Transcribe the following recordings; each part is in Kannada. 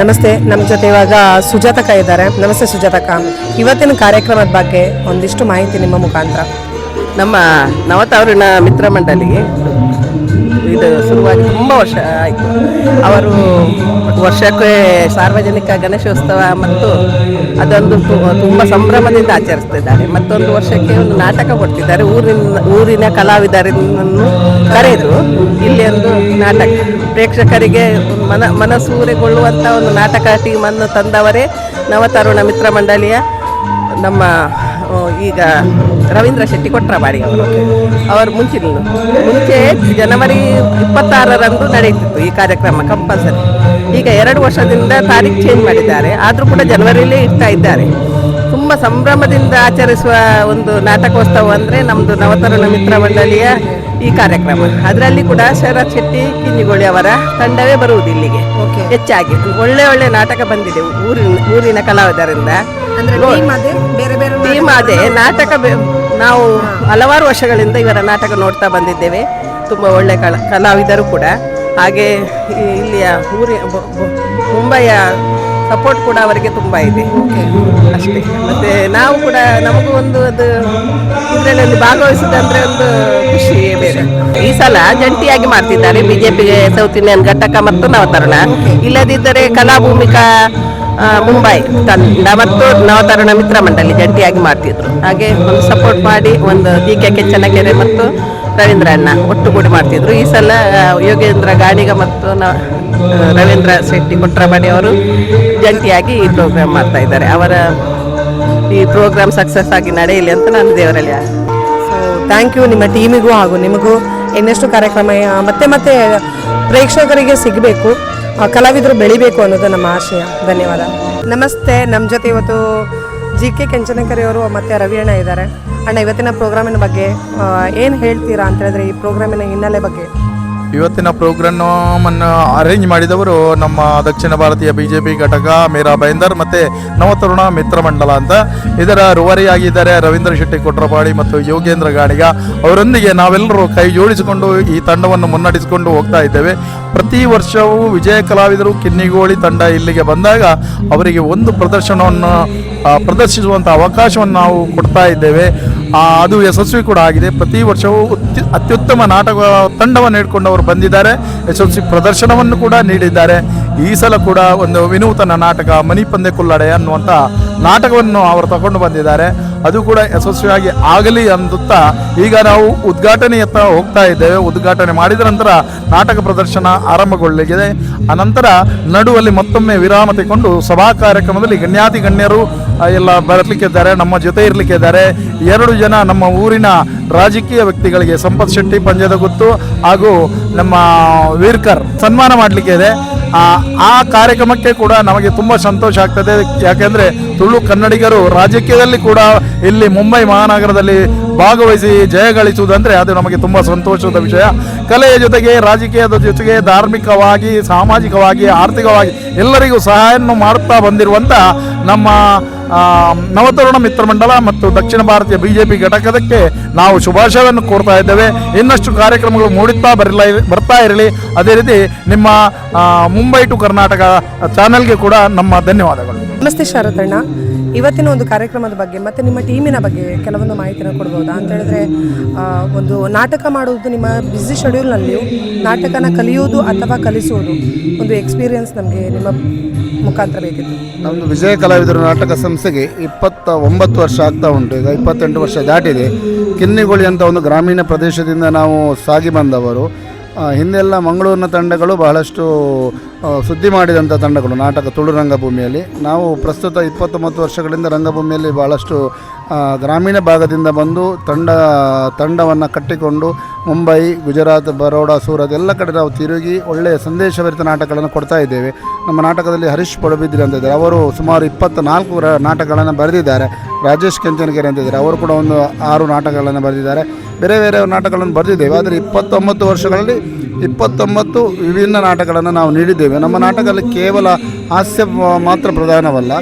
ನಮಸ್ತೆ ನಮ್ಮ ಜೊತೆ ಇವಾಗ ಸುಜಾತಕ ಇದ್ದಾರೆ. ನಮಸ್ತೆ ಸುಜಾತಕ. ಇವತ್ತಿನ ಕಾರ್ಯಕ್ರಮದ ಬಗ್ಗೆ ಒಂದಿಷ್ಟು ಮಾಹಿತಿ ನಿಮ್ಮ ಮುಖಾಂತರ. ನಮ್ಮ ನವತಾವರಣ ಮಿತ್ರ ಮಂಡಳಿಗೆ ಇದು ಶುರುವಾಗಿ ತುಂಬ ವರ್ಷ ಆಯಿತು. ಅವರು ವರ್ಷಕ್ಕೆ ಸಾರ್ವಜನಿಕ ಗಣೇಶೋತ್ಸವ ಮತ್ತು ಅದೊಂದು ತುಂಬ ಸಂಭ್ರಮದಿಂದ ಆಚರಿಸ್ತಿದ್ದಾರೆ. ಮತ್ತೊಂದು ವರ್ಷಕ್ಕೆ ಒಂದು ನಾಟಕ ಕೊಡ್ತಿದ್ದಾರೆ. ಊರಿನ ಊರಿನ ಕಲಾವಿದರನ್ನು ಕರೆದು ಇಲ್ಲಿ ಒಂದು ನಾಟಕ. ಪ್ರೇಕ್ಷಕರಿಗೆ ಮನ ಮನಸೂರೆಗೊಳ್ಳುವಂಥ ಒಂದು ನಾಟಕ ಟೀಮನ್ನು ತಂದವರೇ ನವತರುಣ ಮಿತ್ರ ಮಂಡಳಿಯ ನಮ್ಮ ಈಗ ರವೀಂದ್ರ ಶೆಟ್ಟಿ ಕೊಟ್ರಬಾಡಿ ಅವರು. ಅವರು ಮುಂಚಿನ ಮುಂಚೆ ಜನವರಿ ಇಪ್ಪತ್ತಾರರಂದು ನಡೆಯುತ್ತಿತ್ತು ಈ ಕಾರ್ಯಕ್ರಮ ಕಂಪಲ್ಸರಿ ಈಗ ಎರಡು ವರ್ಷದಿಂದ ತಾರೀಖು ಚೇಂಜ್ ಮಾಡಿದ್ದಾರೆ. ಆದರೂ ಕೂಡ ಜನವರಿಯಲ್ಲೇ ಇಡ್ತಾ ಇದ್ದಾರೆ. ತುಂಬ ಸಂಭ್ರಮದಿಂದ ಆಚರಿಸುವ ಒಂದು ನಾಟಕೋತ್ಸವ ಅಂದರೆ ನಮ್ಮದು ನವತರುಣ ಮಿತ್ರ ಮಂಡಳಿಯ ಈ ಕಾರ್ಯಕ್ರಮ. ಅದರಲ್ಲಿ ಕೂಡ ಶರತ್ ಶೆಟ್ಟಿ ಕಿನ್ನಿಗೋಳಿ ಅವರ ತಂಡವೇ ಬರುವುದು ಇಲ್ಲಿಗೆ. ಹೆಚ್ಚಾಗಿ. ಒಳ್ಳೆ ಒಳ್ಳೆ ನಾಟಕ ಬಂದಿದೆ ಊರಿನ ಊರಿನ ಕಲಾವಿದರಿಂದ. ಅಂದ್ರೆ ಟೀಮ್ ಅದೇ? ನಾಟಕ? ನಾವು ಹಲವಾರು ವರ್ಷಗಳಿಂದ ಇವರ ನಾಟಕ ನೋಡ್ತಾ ಬಂದಿದ್ದೇವೆ. ತುಂಬ ಒಳ್ಳೆ ಕಲ ಕಲಾವಿದರು ಕೂಡ. ಹಾಗೆ ಇಲ್ಲಿಯ ಊರಿ ಮುಂಬೈಯ ಸಪೋರ್ಟ್ ಕೂಡ ಅವರಿಗೆ ತುಂಬ ಇದೆ. ಅಷ್ಟೇ. ಮತ್ತೆ ನಾವು ಕೂಡ ನಮಗೂ ಒಂದು ಅದು ಇದರಲ್ಲಿ ಭಾಗವಹಿಸೋದಂದ್ರೆ ಒಂದು ಖುಷಿ ಬೇರೆ ಈ ಸಲ ಜಂಟಿಯಾಗಿ ಮಾಡ್ತಿದ್ದಾರೆ. ಬಿಜೆಪಿಗೆ ಸೌತ್ ಇಂಡಿಯನ್ ಘಟಕ ಮತ್ತು ನವತರುಣ. ಇಲ್ಲದಿದ್ದರೆ ಕಲಾಭೂಮಿಕಾ ಮುಂಬೈ ತಂಡ ಮತ್ತು ನವತರುಣ ಮಿತ್ರ ಮಂಡಳಿ ಜಂಟಿಯಾಗಿ ಮಾಡ್ತಿದ್ರು. ಹಾಗೆ ಒಂದು ಸಪೋರ್ಟ್ ಮಾಡಿ ಒಂದು ಡಿ ಕೆ ಕೆಚ್ಚನಕೆರೆ ಮತ್ತು ರವೀಂದ್ರ ಅಣ್ಣ ಒಟ್ಟುಗೂಡಿ ಮಾಡ್ತಿದ್ರು. ಈ ಸಲ ಯೋಗೇಂದ್ರ ಗಾಣಿಗ ಮತ್ತು ರವೀಂದ್ರ ಶೆಟ್ಟಿ ಕೊಟ್ರಮಣಿ ಅವರು ಜಂಟಿಯಾಗಿ ಈ ಪ್ರೋಗ್ರಾಮ್ ಮಾಡ್ತಾ ಇದ್ದಾರೆ. ಅವರ ಈ ಪ್ರೋಗ್ರಾಮ್ ಸಕ್ಸಸ್ ಆಗಿ ನಡೆಯಲಿ ಅಂತ ನಾನು ದೇವರಲ್ಲಿ ಥ್ಯಾಂಕ್ ಯು ನಿಮ್ಮ ಟೀಮಿಗೂ ಹಾಗೂ ನಿಮಗೂ ಇನ್ನೆಷ್ಟು ಕಾರ್ಯಕ್ರಮ ಮತ್ತೆ ಮತ್ತೆ ಪ್ರೇಕ್ಷಕರಿಗೆ ಸಿಗಬೇಕು ಕಲಾವಿದರು ಬೆಳಿಬೇಕು ಅನ್ನೋದು ನಮ್ಮ ಆಶಯ. ಧನ್ಯವಾದ. ನಮಸ್ತೆ. ನಮ್ಮ ಜೊತೆ ಇವತ್ತು ಜಿ ಕೆ ಕೆಂಚನಕರಿ ಅವರು ಮತ್ತು ರವಿಯಣ್ಣ ಇದ್ದಾರೆ. ಅಣ್ಣ, ಇವತ್ತಿನ ಪ್ರೋಗ್ರಾಮಿನ ಬಗ್ಗೆ ಏನು ಹೇಳ್ತೀರಾ ಅಂತ ಹೇಳಿದ್ರೆ ಈ ಪ್ರೋಗ್ರಾಮಿನ ಹಿನ್ನೆಲೆ ಬಗ್ಗೆ? ಇವತ್ತಿನ ಪ್ರೋಗ್ರಾಮನ್ನು ಅರೇಂಜ್ ಮಾಡಿದವರು ನಮ್ಮ ದಕ್ಷಿಣ ಭಾರತೀಯ ಬಿ ಜೆ ಪಿ ಘಟಕ ಮೀರಾ ಬೈಂದರ್ ಮತ್ತು ನವತರುಣ ಮಿತ್ರ ಮಂಡಲ ಅಂತ. ಇದರ ರುವರಿಯಾಗಿದ್ದಾರೆ ರವೀಂದ್ರ ಶೆಟ್ಟಿ ಕೊಟ್ರಪಾಡಿ ಮತ್ತು ಯೋಗೇಂದ್ರ ಗಾಣಿಗ ಅವರೊಂದಿಗೆ ನಾವೆಲ್ಲರೂ ಕೈ ಜೋಡಿಸಿಕೊಂಡು ಈ ತಂಡವನ್ನು ಮುನ್ನಡೆಸಿಕೊಂಡು ಹೋಗ್ತಾ ಇದ್ದೇವೆ. ಪ್ರತಿ ವರ್ಷವೂ ವಿಜಯ ಕಲಾವಿದರು ಕಿನ್ನಿಗೋಳಿ ತಂಡ ಇಲ್ಲಿಗೆ ಬಂದಾಗ ಅವರಿಗೆ ಒಂದು ಪ್ರದರ್ಶನವನ್ನು ಪ್ರದರ್ಶಿಸುವಂಥ ಅವಕಾಶವನ್ನು ನಾವು ಕೊಡ್ತಾ ಇದ್ದೇವೆ. ಅದು ಯಶಸ್ವಿ ಕೂಡ ಆಗಿದೆ. ಪ್ರತಿ ವರ್ಷವೂ ಅತ್ಯುತ್ತಮ ನಾಟಕ ತಂಡವನ್ನು ಹಿಡ್ಕೊಂಡು ಅವರು ಬಂದಿದ್ದಾರೆ. ಯಶಸ್ವಿ ಪ್ರದರ್ಶನವನ್ನು ಕೂಡ ನೀಡಿದ್ದಾರೆ. ಈ ಸಲ ಕೂಡ ಒಂದು ವಿನೂತನ ನಾಟಕ ಮನಿ ಪಂದೆ ಕುಲ್ಲಡೆ ಅನ್ನುವಂಥ ನಾಟಕವನ್ನು ಅವರು ತಗೊಂಡು ಬಂದಿದ್ದಾರೆ. ಅದು ಕೂಡ ಯಶಸ್ವಿಯಾಗಿ ಆಗಲಿ ಅಂದುತ್ತಾ ಈಗ ನಾವು ಉದ್ಘಾಟನೆಯತ್ತ ಹೋಗ್ತಾ ಇದ್ದೇವೆ. ಉದ್ಘಾಟನೆ ಮಾಡಿದ ನಂತರ ನಾಟಕ ಪ್ರದರ್ಶನ ಆರಂಭಗೊಳ್ಳಲಿದೆ ಅನಂತರ ನಡುವಲ್ಲಿ ಮತ್ತೊಮ್ಮೆ ವಿರಾಮ ತೆಗೆಕೊಂಡು ಸಭಾ ಕಾರ್ಯಕ್ರಮದಲ್ಲಿ ಗಣ್ಯಾತಿ ಗಣ್ಯರು ಎಲ್ಲ ಬರಲಿಕ್ಕಿದ್ದಾರೆ. ನಮ್ಮ ಜೊತೆ ಇರಲಿಕ್ಕಿದ್ದಾರೆ. ಎರಡು ಜನ ನಮ್ಮ ಊರಿನ ರಾಜಕೀಯ ವ್ಯಕ್ತಿಗಳಿಗೆ ಸಂಪತ್ ಶೆಟ್ಟಿ ಪಂಜದ ಗುತ್ತು ಹಾಗೂ ನಮ್ಮ ವೀರ್ಕರ್ ಸನ್ಮಾನ ಮಾಡಲಿಕ್ಕೆ ಇದೆ. ಆ ಕಾರ್ಯಕ್ರಮಕ್ಕೆ ಕೂಡ ನಮಗೆ ತುಂಬ ಸಂತೋಷ ಆಗ್ತದೆ. ಯಾಕೆಂದರೆ ತುಳು ಕನ್ನಡಿಗರು ರಾಜಕೀಯದಲ್ಲಿ ಕೂಡ ಇಲ್ಲಿ ಮುಂಬೈ ಮಹಾನಗರದಲ್ಲಿ ಭಾಗವಹಿಸಿ ಜಯ ಗಳಿಸುವುದಂದರೆ ಅದು ನಮಗೆ ತುಂಬ ಸಂತೋಷದ ವಿಷಯ. ಕಲೆಯ ಜೊತೆಗೆ ರಾಜಕೀಯದ ಜೊತೆಗೆ ಧಾರ್ಮಿಕವಾಗಿ, ಸಾಮಾಜಿಕವಾಗಿ, ಆರ್ಥಿಕವಾಗಿ ಎಲ್ಲರಿಗೂ ಸಹಾಯವನ್ನು ಮಾಡುತ್ತಾ ಬಂದಿರುವಂಥ ನಮ್ಮ ನವತರುಣ ಮಿತ್ರ ಮಂಡಲ ಮತ್ತು ದಕ್ಷಿಣ ಭಾರತೀಯ ಬಿಜೆಪಿ ಘಟಕದಕ್ಕೆ ನಾವು ಶುಭಾಶಯವನ್ನು ಕೋರ್ತಾ ಇದ್ದೇವೆ. ಇನ್ನಷ್ಟು ಕಾರ್ಯಕ್ರಮಗಳು ಮೂಡುತ್ತಾ ಬರಲ, ಬರ್ತಾ ಇರಲಿ. ಅದೇ ರೀತಿ ನಿಮ್ಮ ಮುಂಬೈ ಟು ಕರ್ನಾಟಕ ಚಾನೆಲ್ಗೆ ಕೂಡ ನಮ್ಮ ಧನ್ಯವಾದಗಳು. ನಮಸ್ತೆ ಶಾರದಣ್ಣ. ಇವತ್ತಿನ ಒಂದು ಕಾರ್ಯಕ್ರಮದ ಬಗ್ಗೆ ಮತ್ತು ನಿಮ್ಮ ಟೀಮಿನ ಬಗ್ಗೆ ಕೆಲವೊಂದು ಮಾಹಿತಿನ ಕೊಡ್ಬೋದಾ? ಅಂತ ಹೇಳಿದ್ರೆ ಒಂದು ನಾಟಕ ಮಾಡುವುದು ನಿಮ್ಮ ಬ್ಯುಸಿ ಶೆಡ್ಯೂಲ್ನಲ್ಲಿಯೂ ನಾಟಕನ ಕಲಿಯುವುದು ಅಥವಾ ಕಲಿಸುವುದು ಒಂದು ಎಕ್ಸ್ಪೀರಿಯನ್ಸ್ ನಮಗೆ ನಿಮ್ಮ ಮುಖಾಂತರ ಬೇಕಿತ್ತು. ನಮ್ಮದು ವಿಜಯ ಕಲಾವಿದರು ನಾಟಕ ಸಂಸ್ಥೆಗೆ ಇಪ್ಪತ್ತ ಒಂಬತ್ತು ವರ್ಷ ಆಗ್ತಾ ಉಂಟು. ಈಗ ಇಪ್ಪತ್ತೆಂಟು ವರ್ಷ ದಾಟಿದೆ. ಕಿನ್ನಿಗೋಳಿ ಅಂತ ಒಂದು ಗ್ರಾಮೀಣ ಪ್ರದೇಶದಿಂದ ನಾವು ಸಾಗಿ ಬಂದವರು. ಹಿಂದೆಲ್ಲ ಮಂಗಳೂರಿನ ತಂಡಗಳು ಬಹಳಷ್ಟು ಸುದ್ದಿ ಮಾಡಿದಂಥ ತಂಡಗಳು, ನಾಟಕ ತುಳು ರಂಗಭೂಮಿಯಲ್ಲಿ. ನಾವು ಪ್ರಸ್ತುತ ಇಪ್ಪತ್ತೊಂಬತ್ತು ವರ್ಷಗಳಿಂದ ರಂಗಭೂಮಿಯಲ್ಲಿ ಬಹಳಷ್ಟು ಗ್ರಾಮೀಣ ಭಾಗದಿಂದ ಬಂದು ತಂಡ, ತಂಡವನ್ನು ಕಟ್ಟಿಕೊಂಡು ಮುಂಬೈ, ಗುಜರಾತ್, ಬರೋಡಾ, ಸೂರತ್ ಎಲ್ಲ ಕಡೆ ನಾವು ತಿರುಗಿ ಒಳ್ಳೆಯ ಸಂದೇಶಭರಿತ ನಾಟಕಗಳನ್ನು ಕೊಡ್ತಾ ಇದ್ದೇವೆ. ನಮ್ಮ ನಾಟಕದಲ್ಲಿ ಹರೀಶ್ ಪಡುಬಿದ್ರಿ ಅಂತ ಇದ್ದಾರೆ. ಅವರು ಸುಮಾರು ಇಪ್ಪತ್ತ ನಾಲ್ಕು ರ, ನಾಟಕಗಳನ್ನು ಬರೆದಿದ್ದಾರೆ. ರಾಜೇಶ್ ಕೆಂಚನಗೆರೆ ಅಂತ ಇದ್ದಾರೆ. ಅವರು ಕೂಡ ಒಂದು ಆರು ನಾಟಕಗಳನ್ನು ಬರೆದಿದ್ದಾರೆ. ಬೇರೆ ಬೇರೆ ನಾಟಕಗಳನ್ನು ಬರೆದಿದ್ದೇವೆ. ಆದರೆ ಇಪ್ಪತ್ತೊಂಬತ್ತು ವರ್ಷಗಳಲ್ಲಿ ಇಪ್ಪತ್ತೊಂಬತ್ತು ವಿಭಿನ್ನ ನಾಟಕಗಳನ್ನು ನಾವು ನೀಡಿದ್ದೇವೆ. ನಮ್ಮ ನಾಟಕದಲ್ಲಿ ಕೇವಲ ಹಾಸ್ಯ ಮಾತ್ರ ಪ್ರಧಾನವಲ್ಲ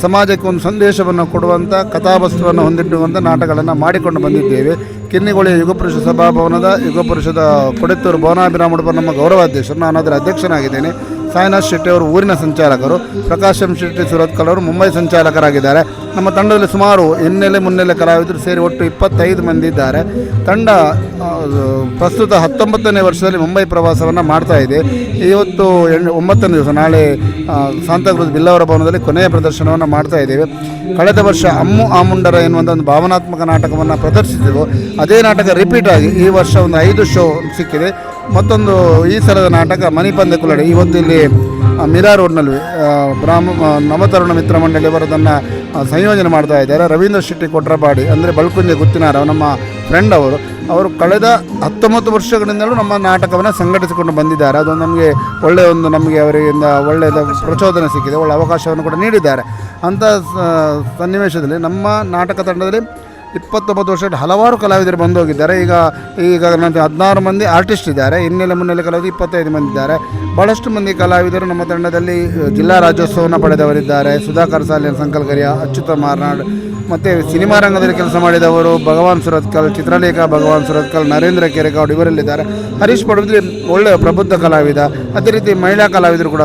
ಸಮಾಜಕ್ಕೆ ಒಂದು ಸಂದೇಶವನ್ನು ಕೊಡುವಂಥ ಕಥಾವಸ್ತುವನ್ನು ಹೊಂದಿಟ್ಟುವಂಥ ನಾಟಕಗಳನ್ನು ಮಾಡಿಕೊಂಡು ಬಂದಿದ್ದೇವೆ. ಕಿನ್ನಿಗೋಳಿಯ ಯುಗಪುರುಷ ಸಭಾಭವನದ ಯುಗಪುರುಷದ ಕೊಡೆತ್ತೂರು ಭವನಾಭಿರಾಮ ಉಡುಪ ನಮ್ಮ ಗೌರವಾಧ್ಯಕ್ಷರು. ನಾನು ಅದರ ಅಧ್ಯಕ್ಷನಾಗಿದ್ದೇನೆ. ಸಾಯಿನಾಥ್ ಶೆಟ್ಟಿ ಅವರು ಊರಿನ ಸಂಚಾಲಕರು, ಪ್ರಕಾಶಂ ಶೆಟ್ಟಿ ಸುರತ್ಕಲ್ ಅವರು ಮುಂಬೈ ಸಂಚಾಲಕರಾಗಿದ್ದಾರೆ. ನಮ್ಮ ತಂಡದಲ್ಲಿ ಸುಮಾರು ಹಿನ್ನೆಲೆ ಮುನ್ನೆಲೆ ಕಲಾವಿದರು ಸೇರಿ ಒಟ್ಟು ಇಪ್ಪತ್ತೈದು ಮಂದಿ ಇದ್ದಾರೆ. ತಂಡ ಪ್ರಸ್ತುತ ಹತ್ತೊಂಬತ್ತನೇ ವರ್ಷದಲ್ಲಿ ಮುಂಬೈ ಪ್ರವಾಸವನ್ನು ಮಾಡ್ತಾ ಇದೆ. ಇವತ್ತು ಒಂಬತ್ತನೇ ದಿವಸ, ನಾಳೆ ಸಾಂತಾಕ್ರೂಜ್ ಬಿಲ್ಲವರ ಭವನದಲ್ಲಿ ಕೊನೆಯ ಪ್ರದರ್ಶನವನ್ನು ಮಾಡ್ತಾ ಇದ್ದೇವೆ. ಕಳೆದ ವರ್ಷ ಅಮ್ಮು ಆಮುಂಡರ ಎನ್ನುವಂಥ ಒಂದು ಭಾವನಾತ್ಮಕ ನಾಟಕವನ್ನು ಪ್ರದರ್ಶಿಸಿದೆವು. ಅದೇ ನಾಟಕ ರಿಪೀಟ್ ಆಗಿ ಈ ವರ್ಷ ಒಂದು ಐದು ಶೋ ಸಿಕ್ಕಿದೆ. ಮತ್ತೊಂದು ಈ ಸಲದ ನಾಟಕ ಮಣಿಪಂದ ಕುಲಡಿ. ಇವತ್ತು ಇಲ್ಲಿ ಮಿರಾ ರೋಡ್ನಲ್ಲಿ ಬ್ರಾಹ್ಮ ನವತರುಣ ಮಿತ್ರ ಮಂಡಳಿಯವರು ಅದನ್ನು ಸಂಯೋಜನೆ ಮಾಡ್ತಾ ಇದ್ದಾರೆ. ರವೀಂದ್ರ ಶೆಟ್ಟಿ ಕೊಟ್ರಪಾಡಿ, ಅಂದರೆ ಬಲ್ಕುಂಜೆ ಗುತ್ತಿನಾರ, ನಮ್ಮ ಫ್ರೆಂಡ್ ಅವರು. ಅವರು ಕಳೆದ ಹತ್ತೊಂಬತ್ತು ವರ್ಷಗಳಿಂದಲೂ ನಮ್ಮ ನಾಟಕವನ್ನು ಸಂಘಟಿಸಿಕೊಂಡು ಬಂದಿದ್ದಾರೆ. ಅದು ನಮಗೆ ಒಳ್ಳೆಯ ಒಂದು, ನಮಗೆ ಅವರಿಂದ ಒಳ್ಳೆಯದ ಪ್ರಚೋದನೆ ಸಿಕ್ಕಿದೆ ಒಳ್ಳೆಯ ಅವಕಾಶವನ್ನು ಕೂಡ ನೀಡಿದ್ದಾರೆ. ಅಂಥ ಸನ್ನಿವೇಶದಲ್ಲಿ ನಮ್ಮ ನಾಟಕ ತಂಡದಲ್ಲಿ ಇಪ್ಪತ್ತೊಂಬತ್ತು ವರ್ಷದ ಹಲವಾರು ಕಲಾವಿದರು ಬಂದು ಹೋಗಿದ್ದಾರೆ ಈಗ ಈಗ ನನ್ನ ಹದಿನಾರು ಮಂದಿ ಆರ್ಟಿಸ್ಟ್ ಇದ್ದಾರೆ. ಹಿನ್ನೆಲೆ ಮುನ್ನೆಲೆ ಕಲಾವಿದರು ಇಪ್ಪತ್ತೈದು ಮಂದಿ ಇದ್ದಾರೆ. ಭಾಳಷ್ಟು ಮಂದಿ ಕಲಾವಿದರು ನಮ್ಮ ತಂಡದಲ್ಲಿ ಜಿಲ್ಲಾ ರಾಜ್ಯೋತ್ಸವವನ್ನು ಪಡೆದವರಿದ್ದಾರೆ. ಸುಧಾಕರ್ ಸಾಲಿನ ಸಂಕಲ್ಕರಿಯ ಅಚ್ಯುತ ಮಾರ್ನಾಡ್ ಮತ್ತು ಸಿನಿಮಾ ರಂಗದಲ್ಲಿ ಕೆಲಸ ಮಾಡಿದವರು ಭಗವಾನ್ ಸುರತ್ಕಲ್, ಚಿತ್ರಲೇಖ ಭಗವಾನ್ ಸುರತ್ಕಲ್, ನರೇಂದ್ರ ಕೆರೆಗೌಡ್ ಇವರಲ್ಲಿದ್ದಾರೆ. ಹರೀಶ್ ಪಡುದ್ರಿ ಒಳ್ಳೆಯ ಪ್ರಬುದ್ಧ ಕಲಾವಿದ. ಅದೇ ರೀತಿ ಮಹಿಳಾ ಕಲಾವಿದರು ಕೂಡ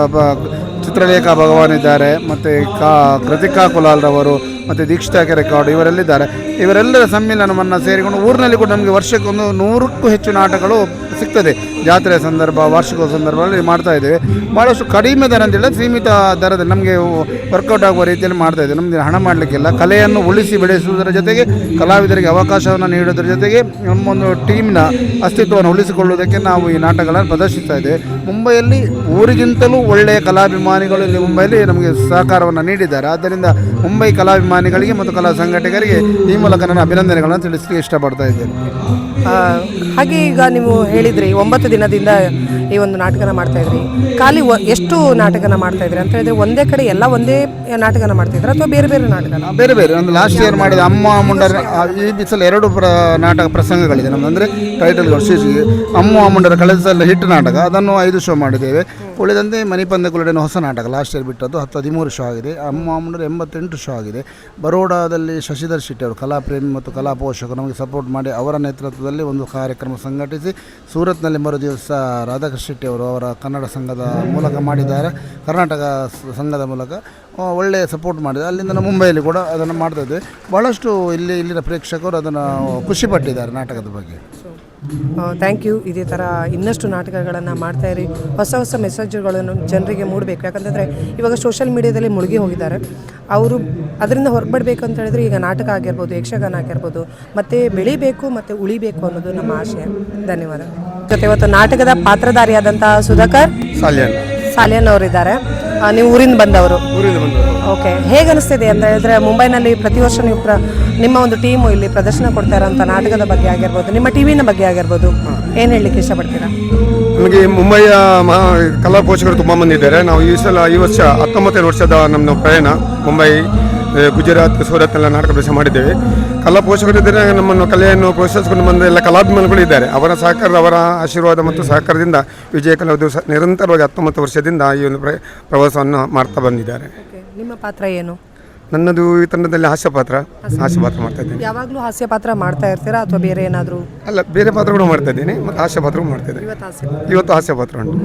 ಚಿತ್ರಲೇಖ ಭಗವಾನ್ ಇದ್ದಾರೆ. ಮತ್ತು ಕಾ, ಕೃತಿಕಾ ಕುಲಾಲ್ರವರು ಮತ್ತು ದೀಕ್ಷಿತಾ ಕೆರೆಕಾಡು ಇವರೆಲ್ಲಿದ್ದಾರೆ. ಇವರೆಲ್ಲರ ಸಮ್ಮಿಲನವನ್ನು ಸೇರಿಕೊಂಡು ಊರಿನಲ್ಲಿ ಕೂಡ ನಮಗೆ ವರ್ಷಕ್ಕೊಂದು ನೂರಕ್ಕೂ ಹೆಚ್ಚು ನಾಟಕಗಳು ಸಿಗ್ತದೆ. ಜಾತ್ರೆಯ ಸಂದರ್ಭ ವಾರ್ಷಿಕ ಸಂದರ್ಭದಲ್ಲಿ ಮಾಡ್ತಾ ಇದ್ದೇವೆ. ಭಾಳಷ್ಟು ಕಡಿಮೆ ದರ ಅಂತೇಳಿ ಸೀಮಿತ ದರದಲ್ಲಿ ನಮಗೆ ವರ್ಕೌಟ್ ಆಗುವ ರೀತಿಯಲ್ಲಿ ಮಾಡ್ತಾ ಇದ್ದೇವೆ. ನಮಗೆ ಹಣ ಮಾಡಲಿಕ್ಕಿಲ್ಲ. ಕಲೆಯನ್ನು ಉಳಿಸಿ ಬೆಳೆಸುವುದರ ಜೊತೆಗೆ ಕಲಾವಿದರಿಗೆ ಅವಕಾಶವನ್ನು ನೀಡುವುದರ ಜೊತೆಗೆ ನಮ್ಮೊಂದು ಟೀಮ್ನ ಅಸ್ತಿತ್ವವನ್ನು ಉಳಿಸಿಕೊಳ್ಳುವುದಕ್ಕೆ ನಾವು ಈ ನಾಟಕಗಳನ್ನು ಪ್ರದರ್ಶಿಸ್ತಾ ಇದ್ದೇವೆ. ಮುಂಬೈಯಲ್ಲಿ ಊರಿಗಿಂತಲೂ ಒಳ್ಳೆಯ ಕಲಾಭಿಮಾನಿಗಳು ಇಲ್ಲಿ ಮುಂಬೈಯಲ್ಲಿ ನಮಗೆ ಸಹಕಾರವನ್ನು ನೀಡಿದ್ದಾರೆ. ಆದ್ದರಿಂದ ಮುಂಬೈ ಕಲಾಭಿಮಾನಿಗಳಿಗೆ ಮತ್ತು ಕಲಾ ಸಂಘಟಕರಿಗೆ ಈ ಮೂಲಕ ನನ್ನ ಅಭಿನಂದನೆಗಳನ್ನು ತಿಳಿಸಲಿಕ್ಕೆ ಇಷ್ಟಪಡ್ತಾ ಇದ್ದೇನೆ. ಆ, ಹಾಗೆ ಈಗ ನೀವು ಹೇಳಿದ್ರಿ ಒಂಬತ್ತು ದಿನದಿಂದ ಈ ಒಂದು ನಾಟಕನ ಮಾಡ್ತಾ ಇದ್ರಿ. ಖಾಲಿ ಒ- ಎಷ್ಟು ನಾಟಕನ ಮಾಡ್ತಾ ಇದ್ರಿ ಅಂತ ಹೇಳಿದ್ರೆ ಒಂದೇ ಕಡೆ ಎಲ್ಲ ಒಂದೇ ನಾಟಕನ ಮಾಡ್ತಿದ್ರ ಅಥವಾ ಬೇರೆ ಬೇರೆ ನಾಟಕನ ಬೇರೆ ಬೇರೆ. ಒಂದು ಲಾಸ್ಟ್ ಇಯರ್ ಮಾಡಿದ ಅಮ್ಮ ಮುಂಡರ್ ಆ, ಈ ಬಿಸಲು ಎರಡು ಪ್ರ ನಾಟಕ ಪ್ರಸಂಗಗಳಿದೆ. ನಮ್ದು ಅಂದರೆ ಟೈಟಲ್ಗಳು ಶೀರ್ಷಿಕೆ ಅಮ್ಮ ಅಮ್ಮಂಡರ ಕಳೆದ ಸಲ ಹಿಟ್ ನಾಟಕ. ಅದನ್ನು ಐದು ಶೋ ಮಾಡಿದ್ದೇವೆ. ಉಳಿದಂತೆ ಮಣಿಪಂದ ಕುಲಡಿನ ಹೊಸ ನಾಟಕ. ಲಾಸ್ಟ್ ಇಯರ್ ಬಿಟ್ಟದ್ದು ಹತ್ತು ಹದಿಮೂರು ಶೋ ಆಗಿದೆ. ಅಮ್ಮ ಅಮ್ಮಂಡರ ಎಂಬತ್ತೆಂಟು ಶೋ ಆಗಿದೆ. ಬರೋಡಾದಲ್ಲಿ ಶಶಿಧರ್ ಶೆಟ್ಟಿ ಅವರು ಕಲಾಪ್ರೇಮಿ ಮತ್ತು ಕಲಾ ಪೋಷಕರು ನಮಗೆ ಸಪೋರ್ಟ್ ಮಾಡಿ ಅವರ ನೇತೃತ್ವದಲ್ಲಿ ಒಂದು ಕಾರ್ಯಕ್ರಮ ಸಂಘಟಿಸಿ ಸೂರತ್ನಲ್ಲಿ ಮರು ದಿವಸ ರಾಧಾಕೃಷ್ಣ ಶೆಟ್ಟಿ ಅವರು ಅವರ ಕನ್ನಡ ಸಂಘದ ಮೂಲಕ ಮಾಡಿದ್ದಾರೆ. ಕರ್ನಾಟಕ ಸಂಘದ ಮೂಲಕ ಒಳ್ಳೆಯ ಸಪೋರ್ಟ್ ಮಾಡಿದೆ ಅಲ್ಲಿಂದ ನಾವು ಮುಂಬೈಯಲ್ಲಿ ಕೂಡ ಅದನ್ನು ಮಾಡ್ತಾ ಇದ್ದೇವೆ. ಭಾಳಷ್ಟು ಇಲ್ಲಿ ಇಲ್ಲಿನ ಪ್ರೇಕ್ಷಕರು ಅದನ್ನು ಖುಷಿಪಟ್ಟಿದ್ದಾರೆ ನಾಟಕದ ಬಗ್ಗೆ. ಥ್ಯಾಂಕ್ ಯು ಇದೇ ಥರ ಇನ್ನಷ್ಟು ನಾಟಕಗಳನ್ನು ಮಾಡ್ತಾ ಇರಿ. ಹೊಸ ಹೊಸ ಮೆಸೇಜ್ಗಳನ್ನು ಜನರಿಗೆ ಮೂಡಬೇಕು. ಯಾಕಂತಂದರೆ ಇವಾಗ ಸೋಷಿಯಲ್ ಮೀಡಿಯಾದಲ್ಲಿ ಮುಳುಗಿ ಹೋಗಿದ್ದಾರೆ. ಅವರು ಅದರಿಂದ ಹೊರಬಡ್ಬೇಕು ಅಂತ ಹೇಳಿದ್ರೆ ಈಗ ನಾಟಕ ಆಗಿರ್ಬೋದು ಯಕ್ಷಗಾನ ಆಗಿರ್ಬೋದು ಮತ್ತು ಬೆಳಿಬೇಕು ಮತ್ತು ಉಳಿಬೇಕು ಅನ್ನೋದು ನಮ್ಮ ಆಶಯ ಧನ್ಯವಾದ. ಜೊತೆ ಇವತ್ತು ನಾಟಕದ ಪಾತ್ರಧಾರಿಯಾದಂಥ ಸುಧಾಕರ್ ಸಾಲಿಯನ್ ಸಾಲಿಯನ್ ಅವರಿದ್ದಾರೆ. ನೀವು ಊರಿಂದ ಬಂದವರು. ಊರಿಂದ ಬಂದವರು. ಓಕೆ ಹೇಗೆ ಅನಿಸ್ತಿದೆ ಅಂತ ಹೇಳಿದ್ರೆ ಮುಂಬೈನಲ್ಲಿ ಪ್ರತಿ ವರ್ಷ ನೀವು ಪ್ರ ನಿಮ್ಮ ಒಂದು ಟೀಮು ಇಲ್ಲಿ ಪ್ರದರ್ಶನ ಕೊಡ್ತಾ ಇರೋಂಥ ನಾಟಕದ ಬಗ್ಗೆ ಆಗಿರ್ಬೋದು ನಿಮ್ಮ ಟಿವಿನ ಬಗ್ಗೆ ಆಗಿರ್ಬೋದು ಏನು ಹೇಳಲಿಕ್ಕೆ ಇಷ್ಟಪಡ್ತೀರಾ? ನಮಗೆ ಮುಂಬೈಯ ಮಹಾ ಕಲಾ ಪೋಷಕರು ತುಂಬ ಮಂದಿ ಇದ್ದಾರೆ. ನಾವು ಈ ಸಲ ಈ ವರ್ಷ ಹತ್ತೊಂಬತ್ತನೇ ವರ್ಷದ ನಮ್ಮ ಪ್ರಯಾಣ ಮುಂಬೈ ಗುಜರಾತ್ ಗುಜರಾತ್ ಎಲ್ಲ ನಾಟಕ ಪ್ರದರ್ಶನ ಮಾಡಿದ್ದೇವೆ. ಕಲಾ ಪೋಷಕರಿದ್ದರೆ ನಮ್ಮನ್ನು ಕಲೆಯನ್ನು ಪ್ರೋತ್ಸಾಹಿಸಿಕೊಂಡು ಬಂದ ಎಲ್ಲ ಕಲಾಭಿಮಾನಿಗಳು ಇದ್ದಾರೆ. ಅವರ ಸಹಕಾರ ಅವರ ಆಶೀರ್ವಾದ ಮತ್ತು ಸಹಕಾರದಿಂದ ವಿಜಯ ಕಲಾ ದಿವಸ ನಿರಂತರವಾಗಿ ಹತ್ತೊಂಬತ್ತು ವರ್ಷದಿಂದ ಈ ಒಂದು ಪ್ರ ಪ್ರವಾಸವನ್ನು ಮಾಡ್ತಾ ಬಂದಿದ್ದಾರೆ. ನಿಮ್ಮ ಪಾತ್ರ ಏನು? ನನ್ನದು ಈ ತಂಡದಲ್ಲಿ ಹಾಸ್ಯ ಪಾತ್ರ ಹಾಸ್ಯ ಪಾತ್ರ ಮಾಡ್ತಾ ಇದ್ದೀನಿ. ಯಾವಾಗಲೂ ಹಾಸ್ಯ ಪಾತ್ರ ಮಾಡ್ತಾ ಇರ್ತೀರಾ ಅಥವಾ ಬೇರೆ ಏನಾದರೂ? ಅಲ್ಲ ಬೇರೆ ಪಾತ್ರಗಳು ಮಾಡ್ತಾ ಇದ್ದೀನಿ ಮತ್ತು ಹಾಸ್ಯ ಪಾತ್ರಗಳು ಮಾಡ್ತಾ ಇದ್ದೀನಿ. ಇವತ್ತು ಹಾಸ್ಯ ಇವತ್ತು ಹಾಸ್ಯ ಪಾತ್ರ ಉಂಟು.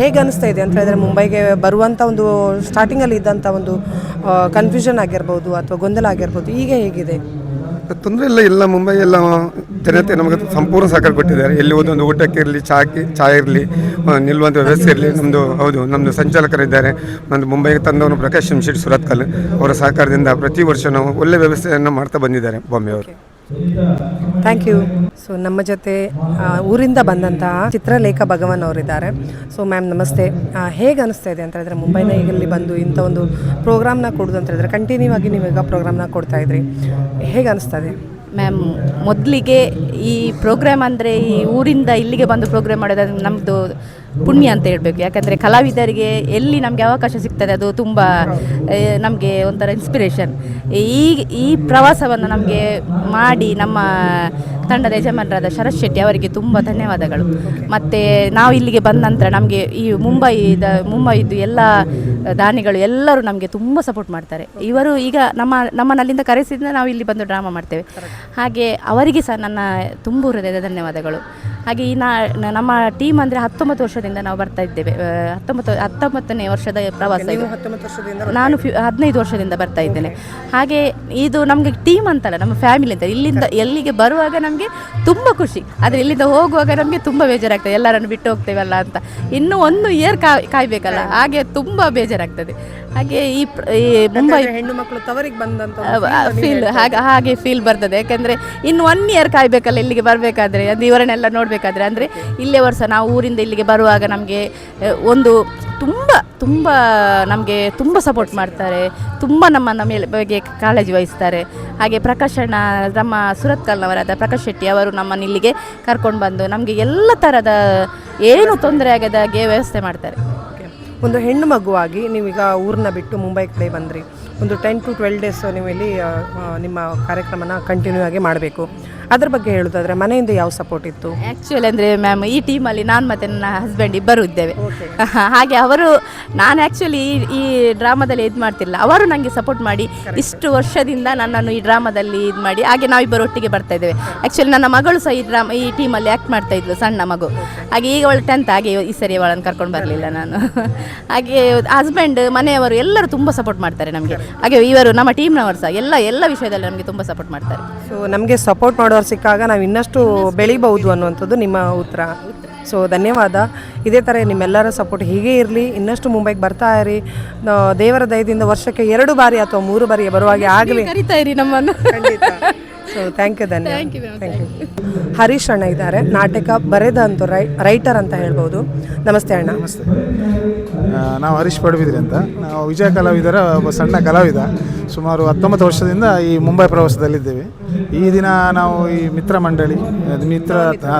ಹೇಗೆ ಅನಿಸ್ತಾ ಇದೆ ಅಂತ ಹೇಳಿದ್ರೆ ಮುಂಬೈಗೆ ಬರುವಂಥ ಒಂದು ಸ್ಟಾರ್ಟಿಂಗಲ್ಲಿ ಇದ್ದಂಥ ಒಂದು ಕನ್ಫ್ಯೂಷನ್ ಆಗಿರ್ಬೋದು ಅಥವಾ ಗೊಂದಲ ಆಗಿರ್ಬೋದು ಈಗ ಹೇಗಿದೆ? ತೊಂದರೆ ಇಲ್ಲ ಎಲ್ಲ ಮುಂಬೈ ಎಲ್ಲ ಜನತೆ ನಮಗೆ ಸಂಪೂರ್ಣ ಸಹಕಾರ ಕೊಟ್ಟಿದ್ದಾರೆ. ಎಲ್ಲಿ ಹೋದೊಂದು ಊಟಕ್ಕೆ ಇರಲಿ, ಚಾಕಿ ಚಾ ಇರಲಿ ನಿಲ್ಲುವಂಥ ವ್ಯವಸ್ಥೆ ಇರಲಿ ನಮ್ಮದು ಹೌದು ನಮ್ಮದು ಸಂಚಾಲಕರಿದ್ದಾರೆ. ನಮ್ಮದು ಮುಂಬೈಗೆ ತಂದವನು ಪ್ರಕಾಶ್ ಶೆಟ್ಟಿ ಸುರತ್ಕಲ್, ಅವರ ಸಹಕಾರದಿಂದ ಪ್ರತಿ ವರ್ಷ ನಾವು ಒಳ್ಳೆ ವ್ಯವಸ್ಥೆಯನ್ನು ಮಾಡ್ತಾ ಬಂದಿದ್ದಾರೆ ಬಾಂಬೆಯವರು ಥ್ಯಾಂಕ್ ಯು ಸೊ ನಮ್ಮ ಜೊತೆ ಊರಿಂದ ಬಂದಂತಹ ಚಿತ್ರಲೇಖ ಭಗವಾನ್ ಅವರಿದ್ದಾರೆ. ಸೊ ಮ್ಯಾಮ್ ನಮಸ್ತೆ. ಹೇಗೆ ಅನಿಸ್ತಾ ಇದೆ ಅಂತ ಹೇಳಿದ್ರೆ ಮುಂಬೈನ ಇಲ್ಲಿ ಬಂದು ಇಂಥ ಒಂದು ಪ್ರೋಗ್ರಾಮ್ನ ಕೊಡೋದು ಅಂತ ಹೇಳಿದ್ರೆ ಕಂಟಿನ್ಯೂ ಆಗಿ ನೀವೀಗ ಪ್ರೋಗ್ರಾಮ್ನ ಕೊಡ್ತಾ ಇದ್ರಿ. ಹೇಗೆ ಅನಿಸ್ತಾ ಇದೆ? ಮ್ಯಾಮ್ ಮೊದಲಿಗೆ ಈ ಪ್ರೋಗ್ರಾಮ್ ಅಂದರೆ ಈ ಊರಿಂದ ಇಲ್ಲಿಗೆ ಬಂದು ಪ್ರೋಗ್ರಾಮ್ ಮಾಡೋದು ನಮ್ಮದು ಪುಣ್ಯ ಅಂತ ಹೇಳಬೇಕು. ಯಾಕಂದರೆ ಕಲಾವಿದರಿಗೆ ಎಲ್ಲಿ ನಮಗೆ ಅವಕಾಶ ಸಿಗ್ತದೆ, ಅದು ತುಂಬ ನಮಗೆ ಒಂಥರ ಇನ್ಸ್ಪಿರೇಷನ್ ಈ ಈ ಪ್ರವಾಸವನ್ನು ನಮಗೆ ಮಾಡಿ ನಮ್ಮ ತಂಡದ ಯಜಮಾನರಾದ ಶರತ್ ಶೆಟ್ಟಿ ಅವರಿಗೆ ತುಂಬ ಧನ್ಯವಾದಗಳು. ಮತ್ತು ನಾವು ಇಲ್ಲಿಗೆ ಬಂದ ನಂತರ ನಮಗೆ ಈ ಮುಂಬೈದ, ಮುಂಬೈದು ಎಲ್ಲ ದಾನಿಗಳು ಎಲ್ಲರೂ ನಮಗೆ ತುಂಬ ಸಪೋರ್ಟ್ ಮಾಡ್ತಾರೆ. ಇವರು ಈಗ ನಮ್ಮ ನಮ್ಮನ್ನಲ್ಲಿಂದ ಕರೆಸಿದ್ರೆ ನಾವು ಇಲ್ಲಿ ಬಂದು ಡ್ರಾಮಾ ಮಾಡ್ತೇವೆ. ಹಾಗೆ ಅವರಿಗೆ ಸಹ ನನ್ನ ತುಂಬ ಹೃದಯದ ಧನ್ಯವಾದಗಳು. ಹಾಗೆ ಈ ನಾ ನಮ್ಮ ಟೀಮ್ ಅಂದರೆ ಹತ್ತೊಂಬತ್ತು ವರ್ಷದಿಂದ ನಾವು ಬರ್ತಾ ಇದ್ದೇವೆ. ಹತ್ತೊಂಬತ್ತು ಹತ್ತೊಂಬತ್ತನೇ ವರ್ಷದ ಪ್ರವಾಸ ಇದು. ನಾನು ಫಿ ಹದಿನೈದು ವರ್ಷದಿಂದ ಬರ್ತಾ ಇದ್ದೇನೆ. ಹಾಗೆ ಇದು ನಮಗೆ ಟೀಮ್ ಅಂತಲ್ಲ ನಮ್ಮ ಫ್ಯಾಮಿಲಿ ಅಂತ. ಇಲ್ಲಿಂದ ಎಲ್ಲಿಗೆ ಬರುವಾಗ ನಮಗೆ ತುಂಬ ಖುಷಿ. ಆದರೆ ಇಲ್ಲಿಂದ ಹೋಗುವಾಗ ನಮಗೆ ತುಂಬ ಬೇಜಾರಾಗ್ತದೆ. ಎಲ್ಲರನ್ನು ಬಿಟ್ಟು ಹೋಗ್ತೇವಲ್ಲ ಅಂತ. ಇನ್ನೂ ಒಂದು ಇಯರ್ ಕಾಯ್ ಕಾಯ್ಬೇಕಲ್ಲ. ಹಾಗೆ ತುಂಬ ಬೇಜಾರಾಗ್ತದೆ. ಹಾಗೆ ಈ ಈ ಮುಂಬೈ ಹೆಣ್ಣು ಮಕ್ಕಳು ತವರಿಗೆ ಬಂದಂತ ಫೀಲ್ ಹಾಗೆ ಹಾಗೆ ಫೀಲ್ ಬರ್ತದೆ. ಯಾಕಂದ್ರೆ ಇನ್ನು ಒನ್ ಇಯರ್ ಕಾಯ್ಬೇಕಲ್ಲ ಇಲ್ಲಿಗೆ ಬರಬೇಕಾದ್ರೆ. ಅದು ಇವರನ್ನೆಲ್ಲ ನೋಡ್ಬೇಕಾದ್ರೆ. ಅಂದ್ರೆ ಇಲ್ಲೇ ವರ್ಷ ನಾವು ಊರಿಂದ ಇಲ್ಲಿಗೆ ಬರುವಾಗ ನಮಗೆ ಒಂದು ತುಂಬ ತುಂಬ ನಮಗೆ ತುಂಬ ಸಪೋರ್ಟ್ ಮಾಡ್ತಾರೆ. ತುಂಬ ನಮ್ಮನ್ನ ಮೇಲೆ ಬಗ್ಗೆ ಕಾಳಜಿ ವಹಿಸ್ತಾರೆ. ಹಾಗೆ ಪ್ರಕಾಶಣ್ಣ ನಮ್ಮ ಸುರತ್ಕಲ್ನವರಾದ ಪ್ರಕಾಶ್ ಶೆಟ್ಟಿ ಅವರು ನಮ್ಮನ್ನು ಇಲ್ಲಿಗೆ ಕರ್ಕೊಂಡು ಬಂದು ನಮಗೆ ಎಲ್ಲ ಥರದ ಏನು ತೊಂದರೆ ಆಗದಾಗೆ ವ್ಯವಸ್ಥೆ ಮಾಡ್ತಾರೆ. ಒಂದು ಹೆಣ್ಣು ಮಗುವಾಗಿ ನೀವೀಗ ಊರನ್ನ ಬಿಟ್ಟು ಮುಂಬೈ ಕಡೆ ಬಂದ್ರಿ. ಒಂದು ಟೆನ್ ಟು ಟ್ವೆಲ್ ಡೇಸ್ ನೀವು ಇಲ್ಲಿ ನಿಮ್ಮ ಕಾರ್ಯಕ್ರಮನ ಕಂಟಿನ್ಯೂ ಆಗಿ ಮಾಡಬೇಕು. ಅದ್ರ ಬಗ್ಗೆ ಹೇಳೋದಾದ್ರೆ ಮನೆಯಿಂದ ಯಾವ ಸಪೋರ್ಟ್ ಇತ್ತು? ಆ್ಯಕ್ಚುಲಿ ಅಂದರೆ ಮ್ಯಾಮ್ ಈ ಟೀಮಲ್ಲಿ ನಾನು ಮತ್ತು ನನ್ನ ಹಸ್ಬೆಂಡ್ ಇಬ್ಬರು ಇದ್ದೇವೆ. ಹಾಗೆ ಅವರು ನಾನು ಆ್ಯಕ್ಚುಲಿ ಈ ಡ್ರಾಮಾದಲ್ಲಿ ಇದು ಮಾಡ್ತಿಲ್ಲ ಅವರು ನನಗೆ ಸಪೋರ್ಟ್ ಮಾಡಿ ಇಷ್ಟು ವರ್ಷದಿಂದ ನನ್ನನ್ನು ಈ ಡ್ರಾಮಾದಲ್ಲಿ ಇದು ಮಾಡಿ ಹಾಗೆ ನಾವಿಬ್ಬರು ಒಟ್ಟಿಗೆ ಬರ್ತಾ ಇದ್ದೇವೆ. ಆ್ಯಕ್ಚುಲಿ ನನ್ನ ಮಗಳು ಸಹ ಈ ಡ್ರಾಮ ಈ ಟೀಮಲ್ಲಿ ಆ್ಯಕ್ಟ್ ಮಾಡ್ತಾ ಇದ್ಲು ಸಣ್ಣ ಮಗು. ಹಾಗೆ ಈಗ ಅವಳು ಟೆಂತ್ ಹಾಗೆ ಈ ಸರಿ ಅವಳನ್ನು ಕರ್ಕೊಂಡು ಬರಲಿಲ್ಲ ನಾನು. ಹಾಗೆ ಹಸ್ಬೆಂಡ್ ಮನೆಯವರು ಎಲ್ಲರೂ ತುಂಬ ಸಪೋರ್ಟ್ ಮಾಡ್ತಾರೆ ನಮಗೆ. ಹಾಗೆ ಇವರು ನಮ್ಮ ಟೀಮ್ನವರು ಸಹ ಎಲ್ಲ ಎಲ್ಲ ವಿಷಯದಲ್ಲಿ ನಮಗೆ ತುಂಬ ಸಪೋರ್ಟ್ ಮಾಡ್ತಾರೆ. ಸೊ ನಮಗೆ ಸಪೋರ್ಟ್ ಮಾಡೋರು ಸಿಕ್ಕಾಗ ನಾವು ಇನ್ನಷ್ಟು ಬೆಳಿಬಹುದು ಅನ್ನುವಂಥದ್ದು ನಿಮ್ಮ ಉತ್ತರ. ಸೊ ಧನ್ಯವಾದ. ಇದೇ ಥರ ನಿಮ್ಮೆಲ್ಲರ ಸಪೋರ್ಟ್ ಹೀಗೆ ಇರಲಿ. ಇನ್ನಷ್ಟು ಮುಂಬೈಗೆ ಬರ್ತಾ ಇರಿ. ದೇವರ ದಯದಿಂದ ವರ್ಷಕ್ಕೆ ಎರಡು ಬಾರಿ ಅಥವಾ ಮೂರು ಬಾರಿ ಬರುವಾಗೆ ಆಗಲಿ. ಕರಿತಾ ಇರಿ ನಮ್ಮನ್ನು. ಸೊ ಥ್ಯಾಂಕ್ ಯು ಧನ್ಯವಾದ. ಥ್ಯಾಂಕ್ ಯು ಹರೀಶ್ ಅಣ್ಣ ಇದ್ದಾರೆ. ನಾಟಕ ಬರೆದಂತ ರೈ, ರೈಟರ್ ಅಂತ ಹೇಳ್ಬೋದು. ನಮಸ್ತೆ ಅಣ್ಣ. ನಮಸ್ತೆ. ನಾವು ಹರೀಶ್ ಪಡುವಿದ್ರಿ ಅಂತ. ನಾವು ವಿಜಯ ಕಲಾವಿದರ ಒಬ್ಬ ಸಣ್ಣ ಕಲಾವಿದ. ಸುಮಾರು ಹತ್ತೊಂಬತ್ತು ವರ್ಷದಿಂದ ಈ ಮುಂಬೈ ಪ್ರವಾಸದಲ್ಲಿದ್ದೇವೆ. ಈ ದಿನ ನಾವು ಈ ಮಿತ್ರ ಮಂಡಳಿ ಮಿತ್ರ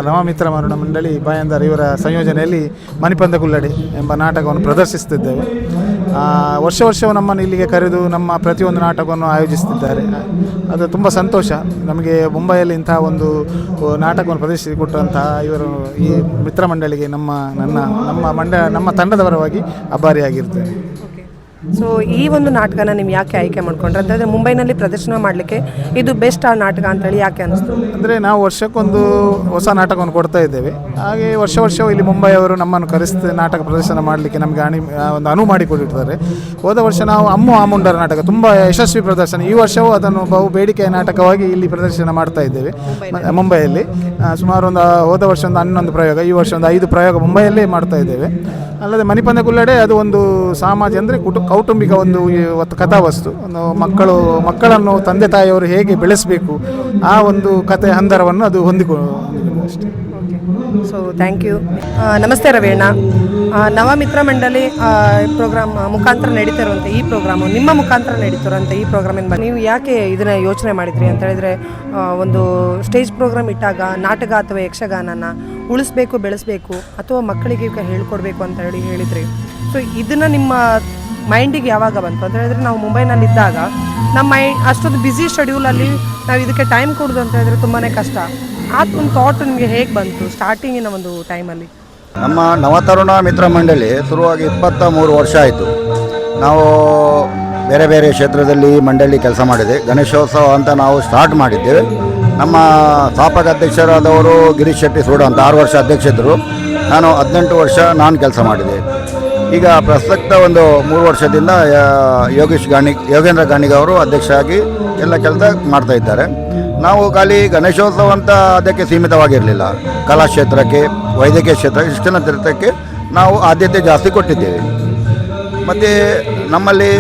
ನವ ಮಿತ್ರ ಮರಣ ಮಂಡಳಿ, ಬಾಯಂದರ್ ಇವರ ಸಂಯೋಜನೆಯಲ್ಲಿ ಮಣಿಪಂದ ಕುಲ್ಲಡಿ ಎಂಬ ನಾಟಕವನ್ನು ಪ್ರದರ್ಶಿಸುತ್ತಿದ್ದೇವೆ. ವರ್ಷ ವರ್ಷವೂ ನಮ್ಮನ್ನು ಇಲ್ಲಿಗೆ ಕರೆದು ನಮ್ಮ ಪ್ರತಿಯೊಂದು ನಾಟಕವನ್ನು ಆಯೋಜಿಸುತ್ತಿದ್ದಾರೆ. ಅದು ತುಂಬ ಸಂತೋಷ. ನಮಗೆ ಮುಂಬೈಯಲ್ಲಿ ಇಂತಹ ಒಂದು ನಾಟಕವನ್ನು ಪ್ರದರ್ಶಿಸಿಕೊಟ್ಟಂತಹ ಇವರು ಈ ಮಿತ್ರ ಮಂಡಳಿಗೆ ನಮ್ಮ, ನನ್ನ, ನಮ್ಮ ಮಂಡ, ನಮ್ಮ ತಂಡದವರವಾಗಿ ಪರವಾಗಿ ಅಭಾರಿಯಾಗಿರ್ತೇನೆ ಸೊ ಈ ಒಂದು ನಾಟಕನ ನೀವು ಯಾಕೆ ಆಯ್ಕೆ ಮಾಡ್ಕೊಂಡ್ರೆ? ಅಂದ್ರೆ ಮುಂಬೈನಲ್ಲಿ ಪ್ರದರ್ಶನ ಮಾಡಲಿಕ್ಕೆ ಇದು ಬೆಸ್ಟ್ ಆ ನಾಟಕ ಅಂತೇಳಿ ಯಾಕೆ ಅನಿಸ್ತು? ಅಂದರೆ ನಾವು ವರ್ಷಕ್ಕೊಂದು ಹೊಸ ನಾಟಕವನ್ನು ಕೊಡ್ತಾ ಇದ್ದೇವೆ. ಹಾಗೆ ವರ್ಷ ವರ್ಷ ಇಲ್ಲಿ ಮುಂಬೈ ಅವರು ನಮ್ಮನ್ನು ಕರೆಸ್ತ ನಾಟಕ ಪ್ರದರ್ಶನ ಮಾಡಲಿಕ್ಕೆ ನಮಗೆ ಅಣಿ ಒಂದು ಅನುವು ಮಾಡಿಕೊಟ್ಟಿರ್ತಾರೆ ಹೋದ ವರ್ಷ ನಾವು ಅಮ್ಮು ಆಮುಂಡರ ನಾಟಕ ತುಂಬ ಯಶಸ್ವಿ ಪ್ರದರ್ಶನ. ಈ ವರ್ಷವೂ ಅದನ್ನು ಬಹು ಬೇಡಿಕೆಯ ನಾಟಕವಾಗಿ ಇಲ್ಲಿ ಪ್ರದರ್ಶನ ಮಾಡ್ತಾ ಇದ್ದೇವೆ. ಮುಂಬೈಯಲ್ಲಿ. ಸುಮಾರು ಒಂದು ಹೋದ ವರ್ಷ ಒಂದು ಹನ್ನೊಂದು ಪ್ರಯೋಗ ಈ ವರ್ಷ ಒಂದು ಐದು ಪ್ರಯೋಗ ಮುಂಬೈಯಲ್ಲೇ ಮಾಡ್ತಾ ಇದ್ದೇವೆ. ಅಲ್ಲದೆ ಮಣಿಪಂದ ಕುಲ್ಲಡೆ ಅದು ಒಂದು ಸಾಮಾಜ ಅಂದರೆ ಕುಟು ಕೌಟುಂಬಿಕ ಒಂದು ಇವತ್ತು ಕಥಾವಸ್ತು. ಮಕ್ಕಳು, ಮಕ್ಕಳನ್ನು ತಂದೆ ತಾಯಿಯವರು ಹೇಗೆ ಬೆಳೆಸಬೇಕು, ಆ ಒಂದು ಕಥೆ ಹಂದರವನ್ನು ಅದು ಹೊಂದಿಕೊ, ಹೊಂದಿಕೊಂಡಿದೆ ಅಷ್ಟೇ. ಸೊ ಥ್ಯಾಂಕ್ ಯು ನಮಸ್ತೆ ರವೀಣ ನವಮಿತ್ರ ನವ ಮಿತ್ರ ಮಂಡಳಿ ಪ್ರೋಗ್ರಾಮ್ ಮುಖಾಂತರ ನಡೀತಿರುವಂಥ ಈ ಪ್ರೋಗ್ರಾಮು, ನಿಮ್ಮ ಮುಖಾಂತರ ನಡೀತಿರುವಂಥ ಈ ಪ್ರೋಗ್ರಾಮಿನ ಬಗ್ಗೆ ನೀವು ಯಾಕೆ ಇದನ್ನು ಯೋಚನೆ ಮಾಡಿದ್ರಿ ಅಂತ ಹೇಳಿದ್ರೆ ಒಂದು ಸ್ಟೇಜ್ ಪ್ರೋಗ್ರಾಮ್ ಇಟ್ಟಾಗ ನಾಟಕ ಅಥವಾ ಯಕ್ಷಗಾನನ ಉಳಿಸ್ಬೇಕು, ಬೆಳೆಸಬೇಕು ಅಥವಾ ಮಕ್ಕಳಿಗೆ ಹೇಳ್ಕೊಡ್ಬೇಕು ಅಂತ ಹೇಳಿ ಹೇಳಿದ್ರಿ. ಸೊ ಇದನ್ನು ನಿಮ್ಮ ಮೈಂಡಿಗೆ ಯಾವಾಗ ಬಂತು? ಅಂತ ಹೇಳಿದ್ರೆ ನಾವು ಮುಂಬೈನಲ್ಲಿ ಇದ್ದಾಗ ನಮ್ಮ ಮೈಂಡ್ ಅಷ್ಟೊಂದು ಬ್ಯುಸಿ ಶೆಡ್ಯೂಲಲ್ಲಿ ನಾವು ಇದಕ್ಕೆ ಟೈಮ್ ಕೊಡೋದು ಅಂತ ಹೇಳಿದ್ರೆ ತುಂಬಾ ಕಷ್ಟ. ಆ ಒಂದು ಥಾಟ್ ನಿಮಗೆ ಹೇಗೆ ಬಂತು ಸ್ಟಾರ್ಟಿಂಗಿನ ಒಂದು ಟೈಮಲ್ಲಿ ನಮ್ಮ ನವತರುಣ ಮಿತ್ರ ಮಂಡಳಿ ಶುರುವಾಗಿ ಇಪ್ಪತ್ತ ಮೂರು ವರ್ಷ ಆಯಿತು. ನಾವು ಬೇರೆ ಬೇರೆ ಕ್ಷೇತ್ರದಲ್ಲಿ ಮಂಡಳಿ ಕೆಲಸ ಮಾಡಿದೆ. ಗಣೇಶೋತ್ಸವ ಅಂತ ನಾವು ಸ್ಟಾರ್ಟ್ ಮಾಡಿದ್ದೇವೆ. ನಮ್ಮ ಸ್ಥಾಪಕ ಅಧ್ಯಕ್ಷರಾದವರು ಗಿರೀಶ್ ಶೆಟ್ಟಿ ಸೂಡ ಅಂತ ಆರು ವರ್ಷ ಅಧ್ಯಕ್ಷ ಇದ್ದರು ನಾನು ಹದಿನೆಂಟು ವರ್ಷ ನಾನು ಕೆಲಸ ಮಾಡಿದೆ. ಈಗ ಪ್ರಸಕ್ತ ಒಂದು ಮೂರು ವರ್ಷದಿಂದ ಯೋಗೇಶ್ ಗಾಣಿ, ಯೋಗೇಂದ್ರ ಗಾಣಿಗ ಅವರು ಅಧ್ಯಕ್ಷರಾಗಿ ಎಲ್ಲ ಕೆಲಸ ಮಾಡ್ತಾ ಇದ್ದಾರೆ. ನಾವು ಖಾಲಿ ಗಣೇಶೋತ್ಸವ ಅಂತ ಅದಕ್ಕೆ ಸೀಮಿತವಾಗಿರಲಿಲ್ಲ. ಕಲಾಕ್ಷೇತ್ರಕ್ಕೆ, ವೈದ್ಯಕೀಯ ಕ್ಷೇತ್ರ ಶಿಕ್ಷಣ ಕ್ಷೇತ್ರಕ್ಕೆ ನಾವು ಆದ್ಯತೆ ಜಾಸ್ತಿ ಕೊಟ್ಟಿದ್ದೇವೆ. ಮತ್ತು ನಮ್ಮಲ್ಲಿ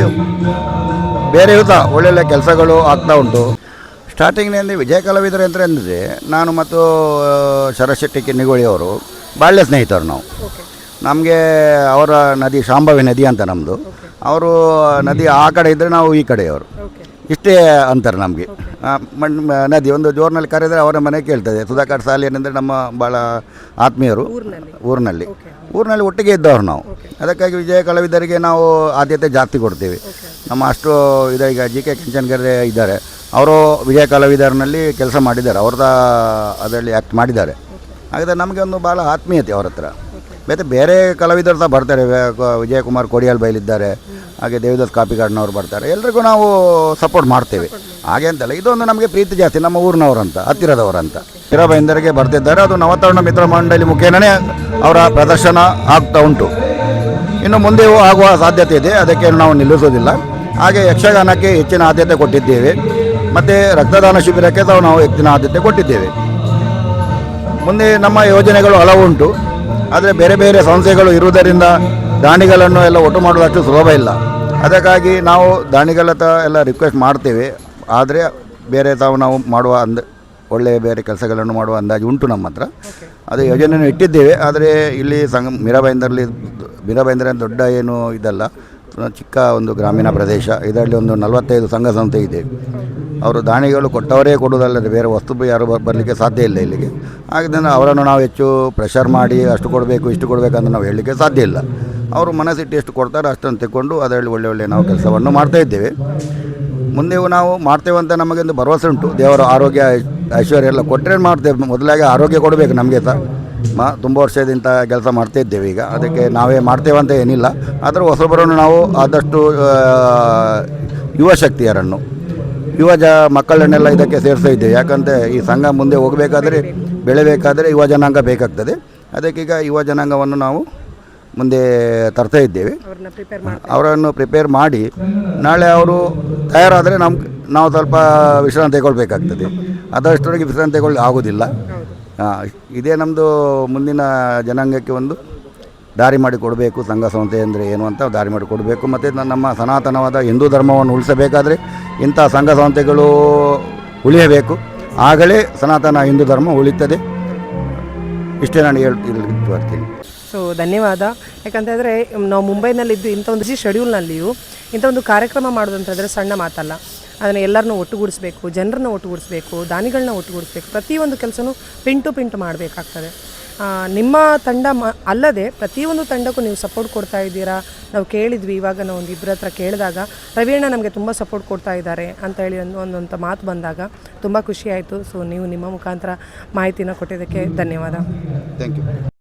ಬೇರೆ ಸಹ ಒಳ್ಳೊಳ್ಳೆ ಕೆಲಸಗಳು ಆಗ್ತಾ ಉಂಟು. ಸ್ಟಾರ್ಟಿಂಗ್ನಲ್ಲಿ ವಿಜಯ ಕಲಾವಿದರು ಅಂತ ಅಂದರೆ, ನಾನು ಮತ್ತು ಶರಶೆಟ್ಟಿ ಕಿನ್ನಿಗೋಳಿ ಅವರು ಬಾಲ್ಯ ಸ್ನೇಹಿತರು ನಾವು. ನಮಗೆ ಅವರ ನದಿ ಶಾಂಭವಿ ನದಿ ಅಂತ ನಮ್ಮದು ಅವರು ನದಿ ಆ ಕಡೆ ಇದ್ದರೆ ನಾವು ಈ ಕಡೆಯವರು. ಇಷ್ಟೇ ಅಂತಾರೆ ನಮಗೆ. ಮಣ್ ನದಿ ಒಂದು ಜೋರ್ನಲ್ಲಿ ಕರೆದರೆ ಅವರ ಮನೆ ಕೇಳ್ತದೆ. ಸುಧಾಕರ್ ಸಾಲಿ ಏನಂದರೆ ನಮ್ಮ ಭಾಳ ಆತ್ಮೀಯರು. ಊರಿನಲ್ಲಿ. ಊರಿನಲ್ಲಿ. ಒಟ್ಟಿಗೆ ಇದ್ದವರು ನಾವು. ಅದಕ್ಕಾಗಿ ವಿಜಯ ಕಲಾವಿದರಿಗೆ ನಾವು ಆದ್ಯತೆ ಜಾಸ್ತಿ ಕೊಡ್ತೀವಿ. ನಮ್ಮ ಅಷ್ಟು ಇದೆ ಈಗ ಜಿ ಕೆ ಕೆಂಚನ್ಗರೆ ಇದ್ದಾರೆ. ಅವರು ವಿಜಯ ಕಲಾವಿದರಿನಲ್ಲಿ ಕೆಲಸ ಮಾಡಿದ್ದಾರೆ. ಅವ್ರದ್ದು ಅದರಲ್ಲಿ ಆ್ಯಕ್ಟ್ ಮಾಡಿದ್ದಾರೆ. ಹಾಗಾದರೆ ನಮಗೆ ಒಂದು ಭಾಳ ಆತ್ಮೀಯತೆ ಅವ್ರ ಹತ್ರ. ಮತ್ತು ಬೇರೆ ಕಲಾವಿದರು ಸಹ ಬರ್ತಾರೆ. ವಿಜಯಕುಮಾರ್ ಕೊಡಿಯಾಲ್ ಬೈಲಿದ್ದಾರೆ. ಹಾಗೆ ದೇವದಾಸ್ ಕಾಪಿಗಾರ್ಡ್ನವ್ರು ಬರ್ತಾರೆ. ಎಲ್ರಿಗೂ ನಾವು ಸಪೋರ್ಟ್ ಮಾಡ್ತೇವೆ. ಹಾಗೆ ಅಂತಲ್ಲ, ಇದೊಂದು ನಮಗೆ ಪ್ರೀತಿ ಜಾಸ್ತಿ, ನಮ್ಮ ಊರಿನವರಂತ, ಹತ್ತಿರದವರಂತ. ಹಿರಬೈಂದರಿಗೆ ಬರ್ತಿದ್ದಾರೆ. ಅದು ನವತರುಣ ಮಿತ್ರ ಮಂಡಳಿ ಮುಖೇನನೇ ಅವರ ಪ್ರದರ್ಶನ ಆಗ್ತಾ ಉಂಟು. ಇನ್ನು ಮುಂದೆ ಆಗುವ ಸಾಧ್ಯತೆ ಇದೆ. ಅದಕ್ಕೆ ನಾವು ನಿಲ್ಲಿಸೋದಿಲ್ಲ ಹಾಗೆ ಯಕ್ಷಗಾನಕ್ಕೆ ಹೆಚ್ಚಿನ ಆದ್ಯತೆ ಕೊಟ್ಟಿದ್ದೇವೆ. ಮತ್ತು ರಕ್ತದಾನ ಶಿಬಿರಕ್ಕೆ ಸಹ ನಾವು ಹೆಚ್ಚಿನ ಆದ್ಯತೆ ಕೊಟ್ಟಿದ್ದೇವೆ. ಮುಂದೆ ನಮ್ಮ ಯೋಜನೆಗಳು ಹಲವು ಉಂಟು. ಆದರೆ ಬೇರೆ ಬೇರೆ ಸಂಸ್ಥೆಗಳು ಇರುವುದರಿಂದ ದಾಣಿಗಳನ್ನು ಎಲ್ಲ ಒಟ್ಟು ಮಾಡುವುದಷ್ಟು ಸುಲಭ ಇಲ್ಲ. ಅದಕ್ಕಾಗಿ ನಾವು ದಾಣಿಗಳ ಎಲ್ಲ ರಿಕ್ವೆಸ್ಟ್ ಮಾಡ್ತೇವೆ. ಆದರೆ ಬೇರೆ ತಾವು ನಾವು ಮಾಡುವ ಅಂದ ಒಳ್ಳೆಯ ಬೇರೆ ಕೆಲಸಗಳನ್ನು ಮಾಡುವ ಅಂದಾಜು ಉಂಟು ನಮ್ಮ ಹತ್ರ. ಅದೇ ಯೋಜನೆಯನ್ನು ಇಟ್ಟಿದ್ದೇವೆ. ಆದರೆ ಇಲ್ಲಿ ಸಂಘ ಮೀರಾಬೈಂದರಲ್ಲಿ ಮೀರಾಬೈಂದರೆ ದೊಡ್ಡ ಏನು ಇದಲ್ಲ. ಚಿಕ್ಕ ಒಂದು ಗ್ರಾಮೀಣ ಪ್ರದೇಶ. ಇದರಲ್ಲಿ ಒಂದು ನಲವತ್ತೈದು ಸಂಘ ಸಂಸ್ಥೆ ಇದೆ. ಅವರು ದಾನಿಗಳು ಕೊಟ್ಟವರೇ ಕೊಡುವುದಲ್ಲದೆ ಬೇರೆ ವಸ್ತು ಯಾರು ಬರಲಿಕ್ಕೆ ಸಾಧ್ಯ ಇಲ್ಲ ಇಲ್ಲಿಗೆ. ಆದ್ದರಿಂದ ಅವರನ್ನು ನಾವು ಹೆಚ್ಚು ಪ್ರೆಷರ್ ಮಾಡಿ ಅಷ್ಟು ಕೊಡಬೇಕು, ಇಷ್ಟು ಕೊಡಬೇಕಂತ ನಾವು ಹೇಳಲಿಕ್ಕೆ ಸಾಧ್ಯ ಇಲ್ಲ. ಅವರು ಮನಸ್ಸಿಟ್ಟು ಎಷ್ಟು ಕೊಡ್ತಾರೆ ಅಷ್ಟನ್ನು ತೆಕ್ಕೊಂಡು ಅದರಲ್ಲಿ ಒಳ್ಳೆ ಒಳ್ಳೆ ನಾವು ಕೆಲಸವನ್ನು ಮಾಡ್ತಾ ಇದ್ದೇವೆ. ಮುಂದೆ ನಾವು ಮಾಡ್ತೇವೆ ಅಂತ ನಮಗೆ ಒಂದು ಭರವಸೆ ಉಂಟು. ದೇವರ ಆರೋಗ್ಯ, ಐಶ್ವರ್ಯ ಎಲ್ಲ ಕೊಟ್ಟರೆ ಮಾಡ್ತೇವೆ. ಮೊದಲಾಗಿ ಆರೋಗ್ಯ ಕೊಡಬೇಕು ನಮಗೆ ಸಹ. ಮಾ ತುಂಬ ವರ್ಷದಿಂದ ಕೆಲಸ ಮಾಡ್ತಾ ಇದ್ದೇವೆ ಈಗ. ಅದಕ್ಕೆ ನಾವೇ ಮಾಡ್ತೇವೆ ಅಂತ ಏನಿಲ್ಲ. ಆದರೆ ಹೊಸಬರನ್ನು ನಾವು ಆದಷ್ಟು ಯುವಶಕ್ತಿಯರನ್ನು ಯುವ ಶಕ್ತಿಯರನ್ನು ಯುವ ಜ ಮಕ್ಕಳನ್ನೆಲ್ಲ ಇದಕ್ಕೆ ಸೇರಿಸ್ತಾ ಇದ್ದೇವೆ. ಯಾಕಂದರೆ ಈ ಸಂಘ ಮುಂದೆ ಹೋಗಬೇಕಾದ್ರೆ ಬೆಳೆಬೇಕಾದರೆ ಯುವ ಜನಾಂಗ ಬೇಕಾಗ್ತದೆ. ಅದಕ್ಕೀಗ ಯುವ ಜನಾಂಗವನ್ನು ನಾವು ಮುಂದೆ ತರ್ತಾ ಇದ್ದೇವೆ. ಅವ್ರನ್ನ ಪ್ರಿಪೇರ್ ಮಾಡಿ ನಾಳೆ ಅವರು ತಯಾರಾದರೆ ನಮ್ಮ ನಾವು ಸ್ವಲ್ಪ ವಿಶ್ರಾಂತಿ ತಗೊಳ್ಬೇಕಾಗ್ತದೆ. ಅದಷ್ಟರೊಳಗೆ ವಿಶ್ರಾಂತಿ ತಗೊಳ್ಳಿ ಆಗೋದಿಲ್ಲ. ಇದೇ ನಮ್ಮದು ಮುಂದಿನ ಜನಾಂಗಕ್ಕೆ ಒಂದು ದಾರಿ ಮಾಡಿ ಕೊಡಬೇಕು, ಸಂಘ ಸಂಸ್ಥೆ ಅಂದರೆ ಏನು ಅಂತ ದಾರಿ ಮಾಡಿ ಕೊಡಬೇಕು. ಮತ್ತು ನಮ್ಮ ಸನಾತನವಾದ ಹಿಂದೂ ಧರ್ಮವನ್ನು ಉಳಿಸಬೇಕಾದ್ರೆ ಇಂಥ ಸಂಘ ಸಂಸ್ಥೆಗಳು ಉಳಿಯಬೇಕು. ಆಗಲೇ ಸನಾತನ ಹಿಂದೂ ಧರ್ಮ ಉಳಿತದೆ. ಇಷ್ಟೇ ನಾನು ಹೇಳ್ ಇಲ್ಲಿ ಬರ್ತೀನಿ. ಸೊ ಧನ್ಯವಾದ. ಯಾಕಂತಂದರೆ ನಾವು ಮುಂಬೈನಲ್ಲಿದ್ದು ಇಂಥ ಒಂದು ಶೆಡ್ಯೂಲ್ನಲ್ಲಿಯೂ ಇಂಥ ಒಂದು ಕಾರ್ಯಕ್ರಮ ಮಾಡೋದಂತಂದರೆ ಸಣ್ಣ ಮಾತಲ್ಲ. ಅದನ್ನು ಎಲ್ಲರನ್ನೂ ಒಟ್ಟುಗೂಡಿಸ್ಬೇಕು, ಜನರನ್ನ ಒಟ್ಟುಗೂಡಿಸ್ಬೇಕು ದಾನಿಗಳನ್ನ ಒಟ್ಟುಗೂಡಿಸ್ಬೇಕು, ಪ್ರತಿಯೊಂದು ಕೆಲಸನೂ ಪಿಂಟು ಪಿಂಟು ಮಾಡಬೇಕಾಗ್ತದೆ. ನಿಮ್ಮ ತಂಡ ಮ, ಅಲ್ಲದೆ ಪ್ರತಿಯೊಂದು ತಂಡಕ್ಕೂ ನೀವು ಸಪೋರ್ಟ್ ಕೊಡ್ತಾ ಇದ್ದೀರಾ? ನಾವು ಕೇಳಿದ್ವಿ, ಇವಾಗ ನಾವು ಒಂದು ಇಬ್ಬರ ಹತ್ರ ಕೇಳಿದಾಗ ರವಿಯಣ್ಣ ನಮಗೆ ತುಂಬ ಸಪೋರ್ಟ್ ಕೊಡ್ತಾ ಇದ್ದಾರೆ ಅಂತ ಹೇಳಿ ಒಂದು, ಒಂದೊಂದು ಮಾತು ಬಂದಾಗ ತುಂಬ ಖುಷಿ ಆಯಿತು. ಸೊ ನೀವು ನಿಮ್ಮ ಮುಖಾಂತರ ಮಾಹಿತಿನ ಕೊಟ್ಟಿದ್ದಕ್ಕೆ ಧನ್ಯವಾದ. Thank you